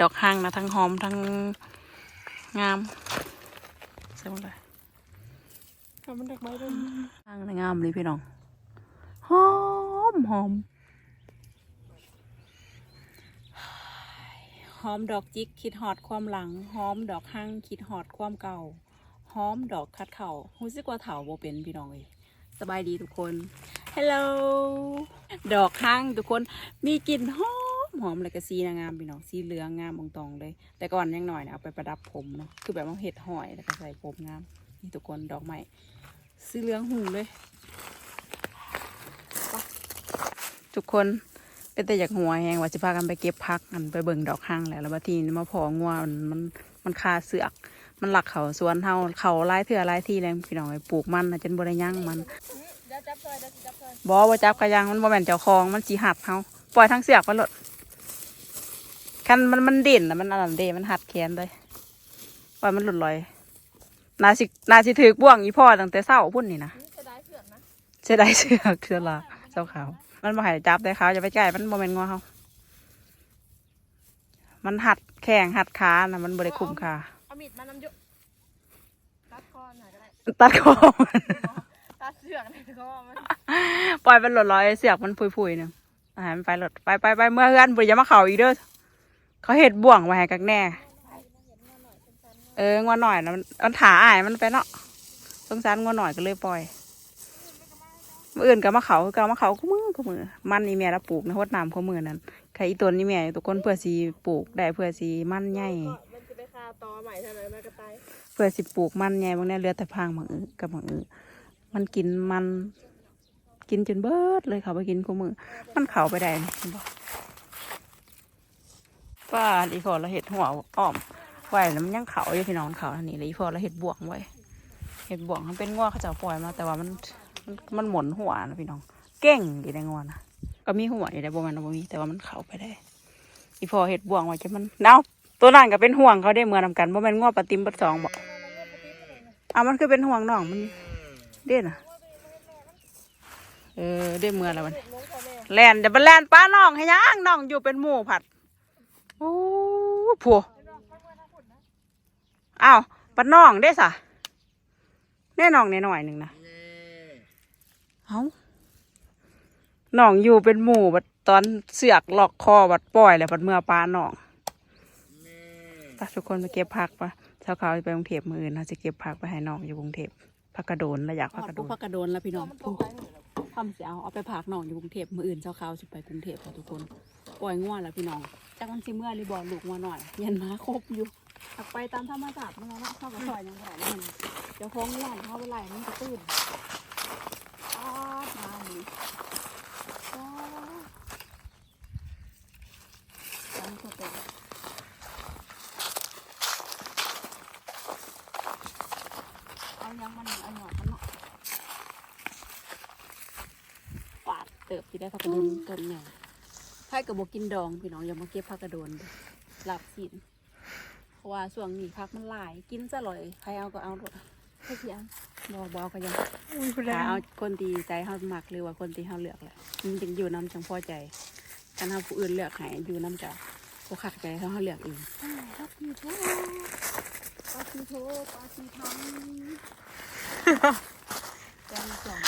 ดอกห้างนะทั้งหอมทั้งงามใช่ไหมล่ะทำมันดอกไม้ด้วยห้างนะงามเลยพี่น้องหอมหอมหอมดอกจิกคิดหอดความหลังหอมดอกห้างคิดหอดความเก่าหอมดอกคัดเข่ารู้สึกว่าเถาโบเป็นพี่น้องเลยสบายดีทุกคนฮัลโหลดอกห้างทุกคนมีกลิ่นหอม หอมเลยก็สีนางงามพี่น้องสีเหลืองงามบองตองเลย แต่ก่อนยังหน่อยนะเอาไปประดับผมเนาะคือแบบว่าเห็ดหอยแล้วก็ใส่ผมงามนี่ทุกคนดอกไม้สีเหลืองหูเลยไปทุกคนเป็นแต่อยากหัวแหงว่าจะพากันไปเก็บพักกันไปเบิ่งดอกห้างแหละแล้วบางทีมาพองัวมันมันมันคาเสือก มันหลักเขาสวนเฮาเขาหลายเถื่อหลายที่เลยพี่น้องไปปลูกมันน่ะจนบริย่างมันเดี๋ยวจับซอยเดี๋ยวสิจับซอยบอว่าจับกระยังมันบ่แม่นเจ้าของมันสีหัดเขาปล่อยทั้งเสือกไปหลด คันมันมันเด่นนะมันอันนั้นเด่นมันหัดแขนเลยปล่อยมันหลุดลอย นาสินาสิถือบ่วงอีพ่อตั้งแต่เศร้าพุ่นนี่นะนี่จะได้เสื่อมนะเสียดายเสือกเสือละเจ้าขาว มันบ่ใหายจับได้เขาจะไปใกล้มันบ่แม่นงอเขามันหัดแข้งหัดขานะมันบ่ได้คุ้มค่าเอามีดมานำเยอะตัดคอหน่อยก็ได้ตัดคอตัดเสือกหน่อยก็มันปล่อยมันหลดลอยเสือกมันพุยๆหนึงอาหารมันไปหลดไปไปไปเมื่อเฮือนบุญยามาเขาอีกเด้อ เขาเห็ดบ่วงไว้ให้กักแน่ เอองอหน่อยนะมันมันถาอายมันไปเนาะสงสารงอหน่อยก็เลยปล่อยมื่ออื่นก็มาเขาก็มาเขาก็มือก็มือ มันนี่แม่ละปลูกนะฮดน้ำเขามือนั้นใครอีตัวนี้แม่ทุกคนเพื่อสีปลูกได้เพื่อสีมันใหญ่มันจะไปคาตอใหม่เท่านั้นมันก็ตายเพื่อสิปลูกมันใหญ่บางแน่เหลือแต่พางบางอือกับบางอือมันกินมัน กินจนเบิดเลยเขาไปกินคู่มือ มันเขาไปได้เห็น บ่ว่าอีพอเราเห็ดหัวอ้อมไหวแล้วมันยังเขาอยู่พี่น้องเขาอันนี้เลยอีพอเราเห็ดบวงไว้เห็ดบวงมันเป็นงัวเขาเจะปล่อยมา แต่ว่ามันมันมันหมุนหัวนะพี่น้อง เก่งอยู่ในงัวนะก็มีหัวอยู่ในบ่แมันบ่มีแต่ว่ามันเขาไปได้ อีพอเห็ดบวงไว้จะมันเนาตัวนั้นก็เป็นห่วงเขาได้เมื่อนำกันบ่แม่นงัวปลาติมปลาสองบอกเอามันคือเป็นห่วงน้องมันเด่นอะเออได้เมื่อแล้วมันน้แลนเดี๋ยวไปแลนป้าน้องให้ยังน้องอยู่เป็นหมู่ผัด โอ้ผัวอ้าวป้าน้องได้สะแน่น้องแน่หน่อยหนึ่งนะเอ้าน้องอยู่เป็นหมู่บัดตอนเสือกหลอกคอบัดปล่อยแล้วบัดเมื่อป้าน้องไปทุกคนไปเก็บผักปะเช้าเขาวไปกรุงเทพมืออื่นเราจะเก็บผักไปให้น้องอยู่กรุงเทพผักกระโดนเราอยากผักกระโดนผักกระโดนแล้วพี่น้องมันตกไปหมดแล้วทำเสียเอาเอาไปผากน้องอยู่กรุงเทพมืออื่นเช้าเขาวสิไปกรุงเทพค่ะทุกคน ปล่อยง่วแล้วพี่น้องจากมันสิเมื่อรีบอลลูกมาหน่อยเย็นมาครบอยู่ถักไปตามธรรมชาติมันเนาะเข้ากับซอยยังไงมันเดี๋ยวท้องง่วงเข้าไปไหลมันจะตื่นอ้าวมาหนิอ้าวจำตัวเต็มเอายังมันเอาหน่อยมันเนาะปาดเติบที่ได้ผักกระโดนต้นใหญ่ไผ่ กับบกินดองพี่น้องอย่ามาเก็บผักกระโดนเด้อหลับสินเพราะว่าช่วงนี้ผักมันหลายกินซะเลยใครเอาก็เอาหมดใครเสียบอบอก็ยังอุ้ยคุณหาเอาคนตีใจเฮาหมักหรือว่าคนตีเฮาเลือกแหละมันจึงอยู่น้ำจังพอใจกันเฮาผู้อื่นเลือกให้อยู่น้ำจะผู้ขัดใจเฮาเฮาเลือกเองปาทีโทปาทีโทปาทีทังแกงสอง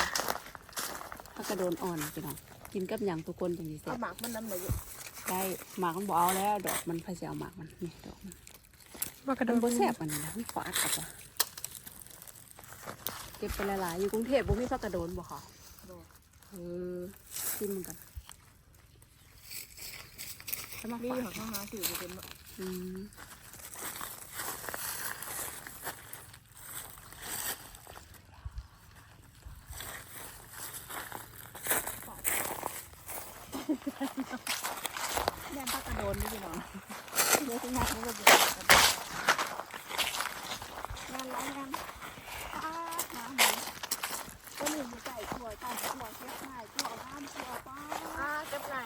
ผักกระโดนอ่อนพี่น้อง กินกับหยังทุกคนจังดีเสร็เอาจหมากมันน้ำหน่อยเยอะได้หมากมันบ่เอาแล้ว ดอกมันพายเอาหมากมันนี่ดอกมันปากระโดมันนบ่แซ่บอันนี้นะมันฝาดกับว่าเก็บไปหลายๆอยู่กรุงเทพบ่มีผักกระโดนบ่ค่ะเออชิมมันกันถ้ามามีฝาดของข้างหาสื่อจะเป็นแบบอืมแม่นผักกระโดนนี่พี่น้อง เนื้อที่หนักมันก็จะงานร้ายงานอ้าน้ำหมูก็หนึ่งใส่ถั่วตัดถั่วเสียบง่ายถั่วน้ำถั่วป้าอ้าเก็บไหน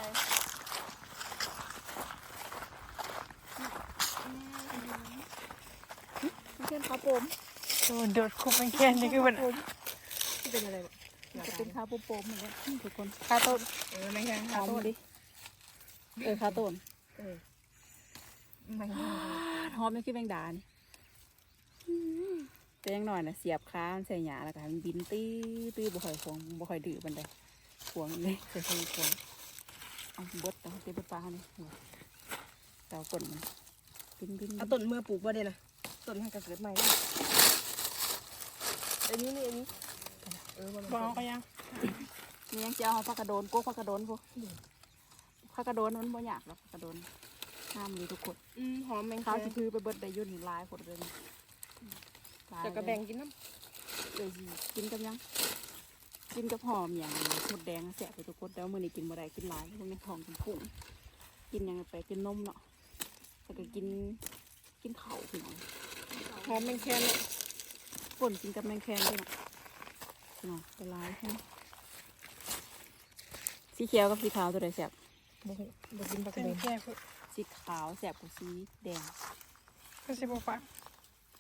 ไม่ใช่ข้าวป มโดนโดดคุบไม่แค่นี้คือมันที่เป็นอะไรมันจะเป็นข้าวปมปมเหมือนกันทุกคนข้าวต้มเออไม่ใช่หข้าอวมต้มดิเออข้าวต้นเออไม่หอมไม่คือแมงดานี่แต่ยังหน่อยนะเสียบค้ามันใส่หยาแล้วก็ให้มันบินตื้อตื้อบ่ค่อยควงบ่ค่อยดื้อบันไดควงเลยใส่ใส่ควงเอาบดแต่เต็มบดปลาเนี่ยเต่าก่นมันบินบินเอาต้นเมื่อปลูกบ่ได้นะ ต้นให้ก็เกิดใหม่เลยอันนี้นี่อันนี้เออบ่บเอาก็ยังมียังเจ้าผักกระโดนโก๊กผักกระโดนพวกผักกระโดนมันบ่ยากหรอกผักกระโดนห้ามเลยทุกคนอืมหอมแมงข้าข้าววสิคือไปเบิดได้อยุ่นหลายคนเลยหลายจะกระแบ่งกินน้เดี๋ยวสิกินกับยัง กินกับหอมอย่างหมดแดงแสบไปทุกคนแต่ว่ามื้อนี้กินบ่ได้กินหลายพวกนี้ท้องกินพุ่งกินหยังไปกินนมเนาะแล้วก็กินกินข้าวพี่น้องำ หอมแมงแคนเนี่ยป่นกินกับแมงแคงด้วยเนาะพี่น้องละลายใช่ไหมสีเขียวกับสีขาวตัวใดแสบบ่ฮู้บ่กินปลากระเบนสีขาวแสบกว่าสีแดงก็สิบ่ฝาก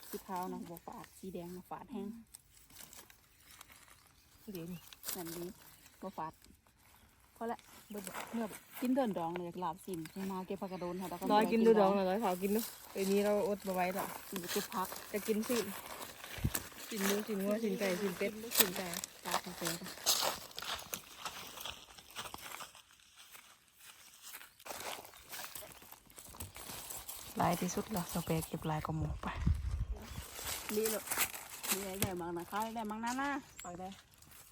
สีขาวนะบวฝาดสีแดงนะฝาดแห้งเดี๋ยวนี้นั่นนี้บวฝาด พอละเบิดเมื่อกินเดินดองเลยลาบสินมาเก็บผักกระโดนค่ะแล้วก็ร้อยกินดูดองน่ะร้อยขาวกินดูเดี๋ยวนี้เราอดบ่ไหว้ดอกมันจะเก็บพักจะกินสิสินหมูสินงัวสินไก่สินเป็ดสินไก่ตาคาเฟ่กันลายที่สุดละสเปรย์เก็บลายก็หมูไปนี่เลยนี่ได้ได้มังนะเขาได้มังนะนะเอาได้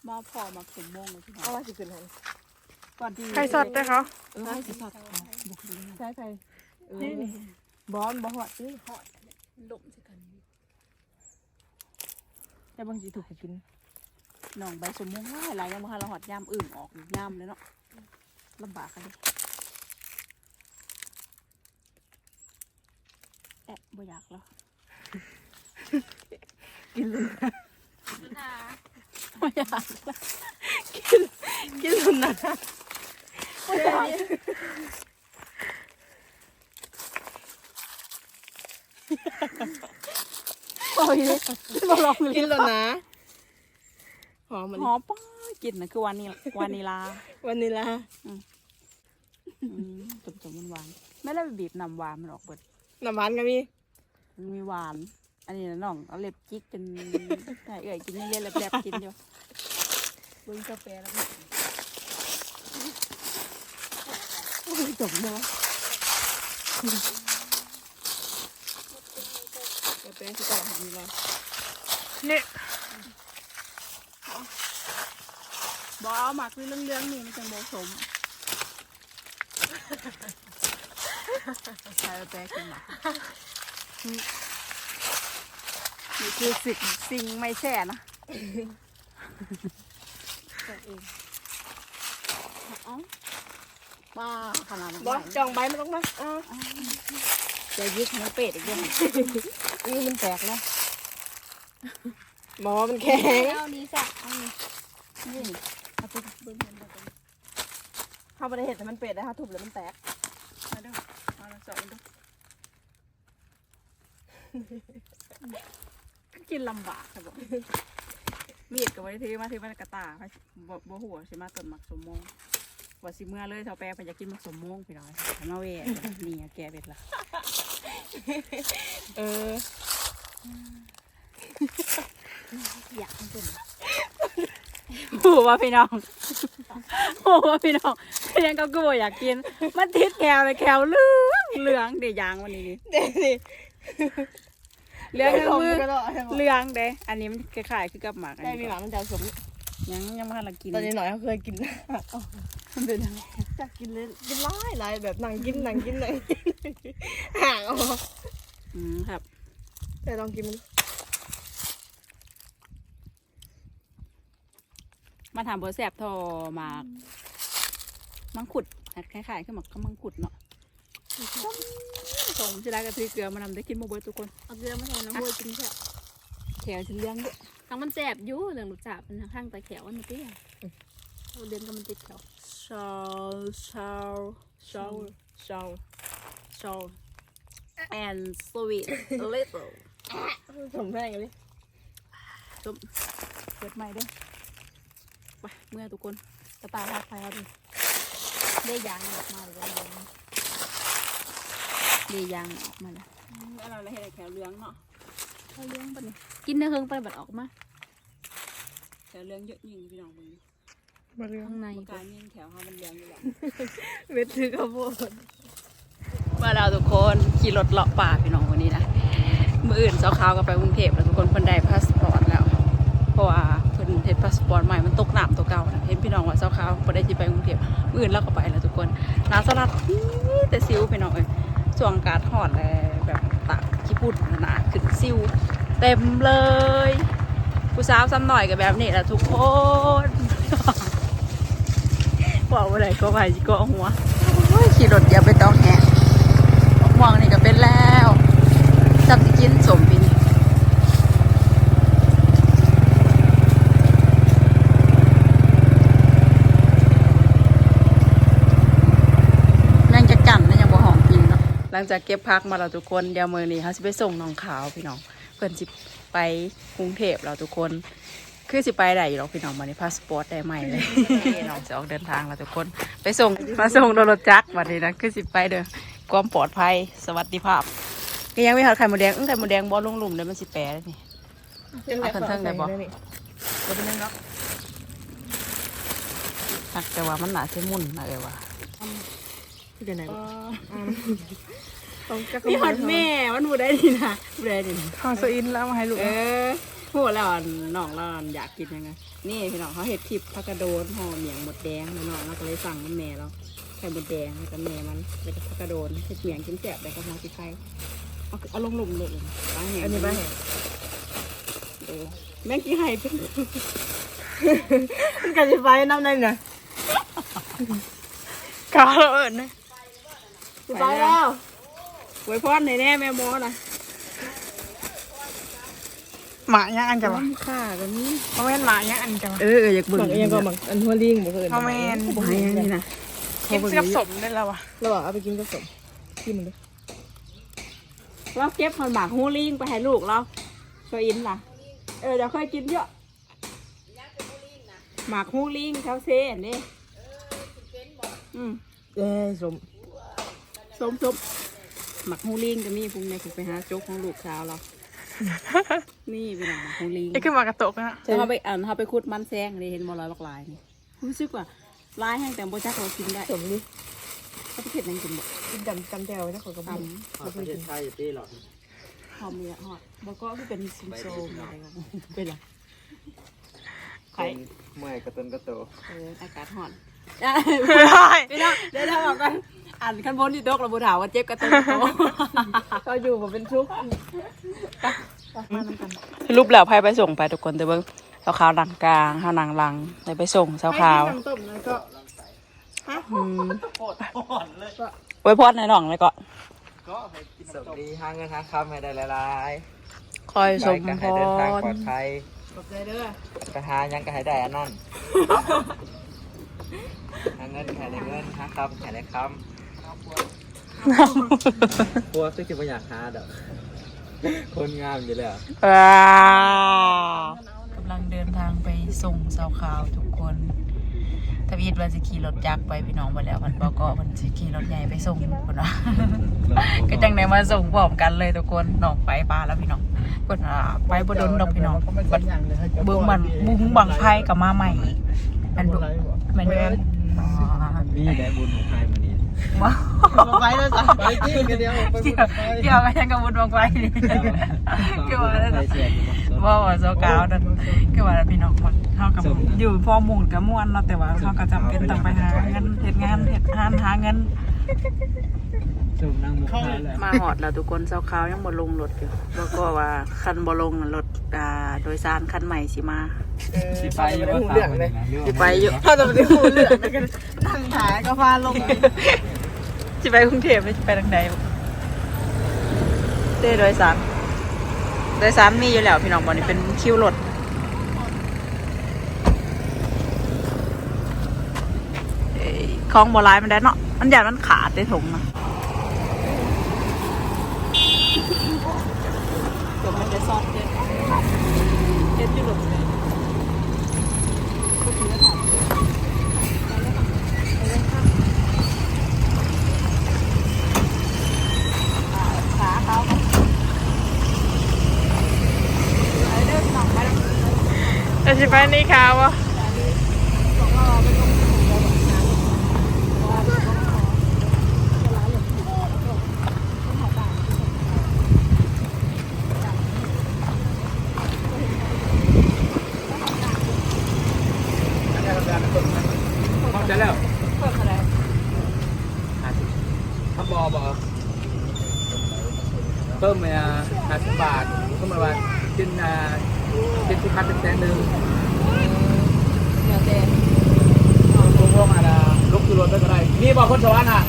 มาพอมาสมมงเลยพี่น้เอาองว่าสิขึ้นให้ก่อน ที่ใครสดได้เขาเออให้สิสอดบุกเลยใช่ใช่เออบอนบ่ฮอดนี่ลมสิกันแต่บางสิถูกให้กินน้องใบสมมงหลายหลายยังมาเราหอดย่ามอึ่งออกย่ามเลยเนาะลำบากกันเลยแอะบ่อยากแล้วกินเลยบ่อยากแล้วกินสุนนะบ่อยากโอ้ยบ่ลองเลกินยแล้วนะหอมมันหอมป้ากินนะคือวานิลวานิลาวันนี้ละจมจมมันหวานๆไม่ได้ไปบีบน้ำหวานมันออกเบิดน้ำหวานก็มีมันมีหวาน อันนี้นะน้องเอาเล็บจิกจนใช่เอ่ยกินเยอะๆแลบๆกินอยู่เบิ้งกาแฟแล้ว ก็โอ้ยจบเนาะกาแฟสิก่อนหอมนี่ละเนี่ยบเอาหมักด้วยเรื่องๆนี่มันจะผสมใช่แปลกินหมักนี่คือสิ่งสิ่งไม่แช่นะจัดเองเอ้าบ้าขนาดนั้นบอสจองใบมันต้องมาอ้าวจะยึดเนื้อเป็ดอีกเรื่องนี่มันแตกแล้วหมอมันแข็งเอานี้สักเอานี้นี่เอาไปเบิ้งมันไปเข้าไปในเห็ดแต่มันเป็ดนะคะทุบแล้วมันแตกมาดูเอาละสองดูกินลำบากครับผมมีดกับไว้ที่มาที่มันกระตาไปบ่บ่หัวใช่ไหมาต้นหมักสมมง ว่าสิเมื่อเลยเท่าแปรไปอยากกินหมักสมมงพี่น้อยทำมาเวะนี่อะแกเบ็ดละเออ อยากให้เป็นหัวว่าพี่น้องหัวว่าพี่น้องเพียงก็กูบ่อยากกิน มันติดแกวไปแกวเหลืองเหลืองเดี๋ยวยางวันนี้ดิเด็ดสิเหลืองทั้งมือก็ได้เหลืองเด้อันนี้มันคล้ายๆคือกับหมากอันได้นี้มีหวังมันจะสม ยังยังไม่ทันละกินตอนนี้หน่อยเขาเคยกินมันเป็นยังไงจะกินเลยกินหลายหลายแบบนั่งกินนั่งกินเลยห่างออกอืมครับ แต่ลองกินมันมาถามเบอร์แสบโทรหมากมังคุดคล้ายๆคือหมากข้าวมังคุดเนาะส่งจิรากระทือเกลือมานำได้กินโมเบอร์ทุกคนเอาเกลือมาใส่น้ำบัวกินแซ่บแถวจะเลี้ยงด้วย ทั้งมันแซ่บอยู่เรื่องลูกสาวเป็นข้างตะแขวอันนี้อะเราเดินกันมันติดแขวชาวชาวชาวชองชาว and sweet little สมแม่งเลยเปิดใหม่เด้วยไปเมื่อทุกคนกระตายทักไปเอาดิได้ยางออกมาหรือว่าอะไรดียางออกมาแล้วแล้วเราเห็ดแถวเรืองเนาะ เขาเลี้ยงปะเนี่ยกินในเฮิงไปบัดออกมาแถวเรืองเยอะยิ่งพี่น้องมึงมาเรื่องข้างในกายยิ่งแถวเขามันเรืองอยู่แล้วเม็ดถือกระโปดมาแล้วทุกคนขี่รถเลาะป่าพี่น้องวันนี้นะมืออื่นเจ้าขาวก็ไปกรุงเทพแล้วทุกคนเพิ่นได้พาสปอร์ตแล้ว เพราะว่าเพิ่นเฮ็ดพาสปอร์ตใหม่มันตกน้ำตัวเก่านะเห็นพี่น้องว่าเจ้าขาวบ่ได้สิไปกรุงเทพมืออื่นเราก็ไปแล้วทุกคนน้ำสลัดนี่แต่ซิวพี่น้องเอ้ยช่วงอากาศร้อนแลแบบ ตากขี้ปุ่นหนาขึ้นซิวเต็มเลยผู้สาวซ้ำหน่อยกับแบบนี้แหละทุกคนบอกว่าอะไรก็ไปก็หัวขี่รถอย่าไปต้องแหะมองนี่ก็เป็นแล้วจับสิกินสมปีนี้ยังจะกันนะยังบ่หอมปีเนาะ หลังจากเก็บพักมาแล้วทุกคนเดี๋ยวมือนี้เขาสิไปส่งน้องขาวพี่น้องเพิ่นสิไปกรุงเทพแล้วทุกคน คือสิไปได้อยู่หรอกพี่น้องมาในพาสปอร์ตได้ใหม่เลยน้องจะออกเดินทางแล้วทุกคน ไปส่งมาส่งโดนรถจักรวันนี้นะคือสิไปเด้อความปลอดภัยสวัสดิภาพก็ยังไม่หาไข่หมูแดงอื้อไข่หมูแดงบอลลงหลุมเลยมันสิแปรเลยนี่เอาเทิงๆได้บ่บ่เป็นยังเนาะหักแต่ว่ามันหนาเส้นมุ่นนะเอ้ยว่า คือจะไหนบ่ต้องจักมีหอดแม่ มันบูได้ดีนะบูได้ดีนะข้าวโซอินแล้วมาให้ลูกเออพูดแล้วน้องเราอยากกินยังไงนี่พี่น้องเขาเห็ดทิพย์ผักกระโดนห่อเหมียงหมดแดงแล้วน้องเราก็เลยสั่งมันแม่เราไข่หมดแดงแล้วก็แม่มันแล้วก็ผักกระโดนเห็ดเหมียงกินแสบได้กับน้องที่ไข่เอาเอาลงหลุมเลยบ้าแหงอันนี้บ้าแหงเออแม่งกี่ไห่เป็นมันกันสิไปน้ำนั่นน่ะกาเอิญนะ สิไปแล้วไว้พอดในแน่แม่โมนะหมายังอันจะวะค่ากันนี้เพราะแม่นหมายังอันจะวะเอออยากเบิ่งหมักอีหยังก็หมักอันหัวลิงบ่เพิ่นเพราะแม่นบ่ให้อันนี้นะกินกับสมได้แล้ววะแล้วบอกเอาไปกินกับสมกินมันเลยเราเก็บหอนหมากฮูลิงไปให้ลูกเราเคยอินล่ะ เออเดี๋ยวเคยกินเยอะหมากฮูลิงแถวเซนนี่อืมเอ้ยสม ส้มส้มหมักฮูลิงก็มีพรุ่งนี้ผมไปหาโจ๊กของลูกสาวเรานี่เป็นหมักฮูลิงไอ้ขึ้นมากระโตกนะจะเขาไปอ่านเขาไปขุดมันแซงเลยเห็นบอลอยบักลายนี่รู้สึกว่าลายแห้งแต่โบจักเรากินได้สมดิเขาไปเผ็ดนั่งกินบ่กินจำจำแจวไว้นะขอยกระตบุกประเทศไทยตีหรอำหอมเลยอะหอมแล้วก็คือเป็นซิมโซมอะไรก็เป็นไรไข่เมื่อยกระตุนกระโตเอออากาศหอนไม่ได้พี่น้องเดี๋ยวเราบอกกัน อ่านขั้นบนที่โต๊ะเราบูถามว่าเจ็บกระตุ้นโตก็อยู่บ่เป็นทุกข์รูปแล้วไพ่ไปส่งไปทุกคนแต่เบิ้งสาวขาวหลังกลางข้าวหนังหลังเลยไปส่งสาวขาวน้ำต้มแล้วก็อืมไว้พอดในหน่องเลยก็สวัสดีหาเงินหาคำให้ได้หลายคอยๆสมไปก็พให้เดินทางปลอรดภัยขอบใจเด้อไปหายังก็ให้ได้อันนั้นหาเงินให้ได้เงินหาคำให้ได้คำ กลัวซึ่งจะไม่อยากหาดอกคนงามอยู่แล้ว ว้าวกำลังเดินทางไปส่งสาวขาวทุกคนทวีตว่าสิขี่รถจักรไปพี่น้องไปแล้วมันบอกก็มันสิขี่รถใหญ่ไปส่งคนว่าก็จังไหนมาส่งพร้อมกันเลยทุกคนน้องไปปลาแล้วพี่น้องเพิ่นอ่าไปบดนดอกพี่น้องบัดเบิ่งมันบุ้งบังไพ่กับมาใหม่แมันบ่แมันบ่นี่ได้บุญของใครมานี่ ว้าวไปแล้วจ้ะไปจริงกันเดียวไปเกี่ยวเกี่ยวกันยังกับบุญบังไฟนี่เกี่ยวอะไรไปนะว่าว่าโซกาวนั่นเกี่ยวอะไรพี่น้องมันเท่ากับอยู่พอหมุนกับม่วนเนาะแต่ว่าเขาก็จำเป็นต้องไปหาเงินเฮ็ดงานเฮ็ดงานหาเงินมาหอดแล้วทุกคนเช้าขาวยังบ่ลงรถอยู่แล้วก็ว่าคันบ่ลงรถอ่าโดยสารคันใหม่สิมาสิไปอยู่เหลืองเลยสิไปอยู่ถ้าจะไปหูเหลืองแล้วก็นั่งถ่ายก็พาลง สิไปกรุงเทพหรือสิไปทางใดบ่เต้โดยสารโดยสารมีอยู่แล้วพี่น้องบ่นี่เป็นคิวรถเอ้ยของบ่หลายมันได้เนาะมันอยากมันขาดได้ถงนะเดี๋ยวมันจะซอดเด็ดเด็ดอ เขาจะไปนี่ค่ะวะ บอกคนสวรรค์อะ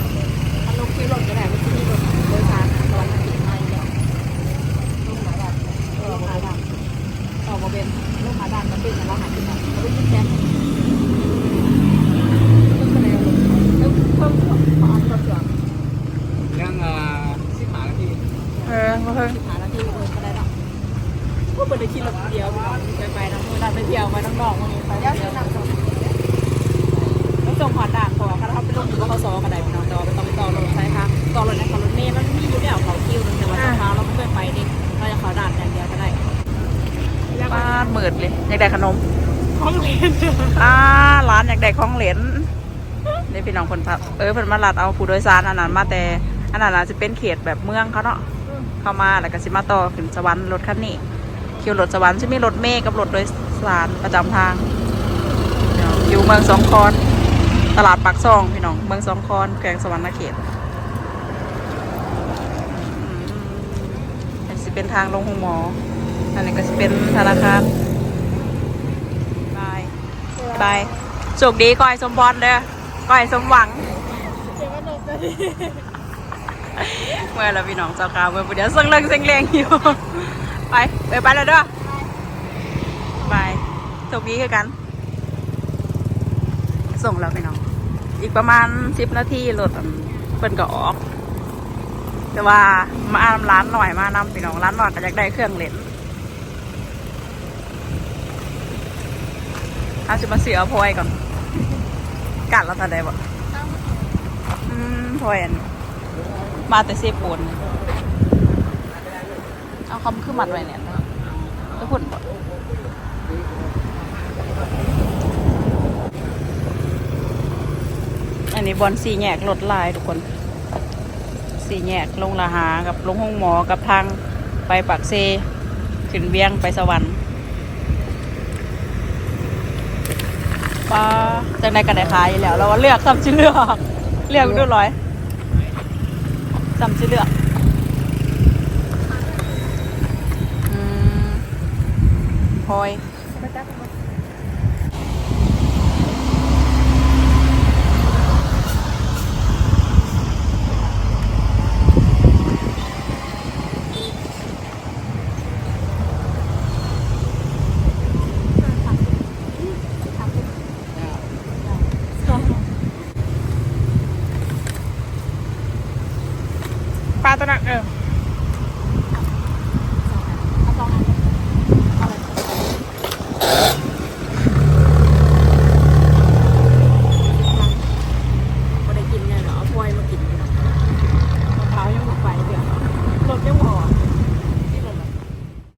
ร้านอยากได้ของเหรียญนี่พี่น้องคนพับเออเพิ่นมาลัดเอาผู้โดยสารอันนั้นมาแต่อันนั้นอาจจะเป็นเขตแบบเมืองเขาเนาะเข้ามาแล้วก็สิมาต่อขึ้นสวรรค์รถคันนี้คิวรถสวรรค์จะมีรถเมย์กับรถโดยสารประจำทางอยู่เมืองสองคอนตลาดปากซองพี่น้องเมืองสองคอนแขวงสวรรค์เขตอันสิเป็นทางลงหงหมอ อันนี้ก็จะเป็นธนาคารบายบาย โชคดีก้อยสมพรเด้อก้อยสมหวังเมื่อเราพี่น้องเจ้าข่าวเมื่อเดี๋ยวเสียงเร่งเสียงแรงอยู่ ไปไปไปแล้วเด้อบายโชคดีคือกัน ส่งแล้วพี่น้อง อีกประมาณสิบนาทีรถเพิ่นก็ออก แต่ว่ามาอามร้านหน่อยมานำพี่น้องร้านหน่อยก็อยากได้เครื่องเล่นเอาจะมาเสียอาพลอยก่อน กัดแล้วทันได้บ่อืมพอยอันมาแต่เซปูนเอาคำคือหมัดไว้เนี่ยจะพุ่นบ่อันนี้บอลสีแยกรถลายทุกคน สีแยกลงละหากับลงห้องหมอกับทางไปปากเซ ขึ้นเวียงไปสวรรค์ ปลาจากในกันได้ขายอยู่แล้ว เราว่าเลือกซ้ำชื่อเลือกเลือกดูร้อยซ้ำชื่อเลือกอืมพอย